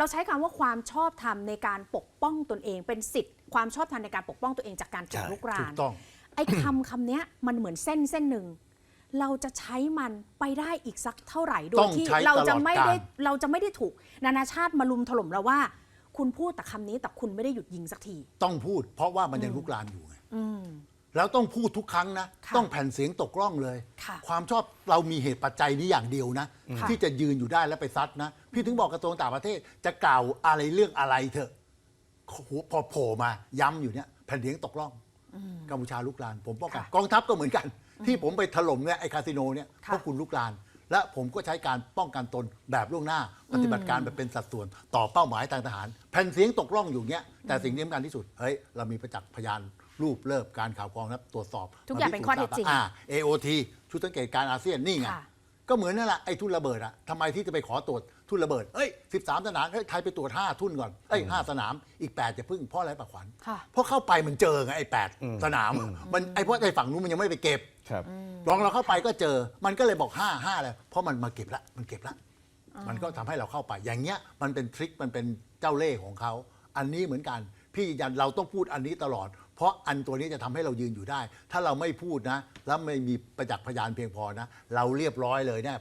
เราใช้คำว่าความชอบธรรมในการปกป้องตนเอง เป็นสิทธิ์ความชอบธรรมในการปกป้องตัวเองจากการถูกใช่ลุกราถูนกต้องไอ้คำคำเนี้ยมันเหมือนเส้นเส้นหนึ่งเราจะใช้มันไปได้อีกสักเท่าไหร่โดต้ยองที่ใช้เราจะตลอดไม่ได้กาลเราจะไม่ได้ถูก นานาชาติมาลุมถล่มเราว่า คุณพูดแต่คำนี้แต่คุณไม่ได้หยุดยิงสักที ต้องพูด เพราะว่ามันยังลุกลามอยู่ไงอืม แล้วต้องพูดทุกครั้งนะ ค่ะต้องแผ่นเสียงตกร่องเลย ค่ะความชอบเรามีเหตุปัจจัยนี้อย่างเดียวนะ ค่ะ ที่จะยืนอยู่ได้และไปซัดนะ พี่ถึงบอกกระทรวงต่างประเทศ จะกล่าวอะไรเรื่องอะไรเถอะหัวพอโผล่มาย้ำอยู่เนี่ยแผ่นเสียงตกร่องกัมพูชาลุกลาน ผมป้องกันค่ะกองทัพก็เหมือนกัน ที่ผมไปถล่มเนี่ยไอ้คาสิโนเนี่ยค่ะเพราะคุณลุกลาน และผมก็ใช้การป้องกันตนแบบล่วงหน้า ปฏิบัติการแบบเป็นสัดส่วน ต่อเป้าหมายทางทหาร แผ่นเสียงตกร่องอยู่เนี้ยแต่สิ่งที่สำคัญที่สุดเฮ้ยเรามีประจักษ์พยานรูปเลิบการข่าวกรองและตรวจสอบทุกอย่างเป็นข้อเท็จจริงอ่า AOT ชุดสังเกตการณ์อาเซียนนี่ไง ค่ะ ก็เหมือนนั่นแหละไอ้ทุ่นระเบิดอะทำไมที่จะไปขอตรวจทุ่นระเบิด เอ้ย 13 สนามเฮ้ยไทยไปตรวจ 5 ทุ่นก่อนเอ้ย5สนามอีก 8 จะพึ่งเพราะอะไรปะขวัญค่ะ เพราะเข้าไปมันเจอไงไอ้ 8 สนาม มันไอ้เพราะไอ้ฝั่งนู้นมันยังไม่ไปเก็บ ครับ ลองเราเข้าไปก็เจอ มันก็เลยบอก5 5เลยเพราะมันมาเก็บละมันเก็บละ มันก็ทำให้เราเข้าไป อย่างเงี้ยมันเป็นทริค มันเป็นเจ้าเล่ห์ของเขา อันนี้เหมือนกัน พี่ยืนยันเราต้องพูดอันนี้ตลอด เพราะอันตัวนี้จะทำให้เรายืนอยู่ได้ ถ้าเราไม่พูดนะ แล้วไม่มีประจักษ์พยานเพียงพอนะ เราเรียบร้อยเลยเนี่ย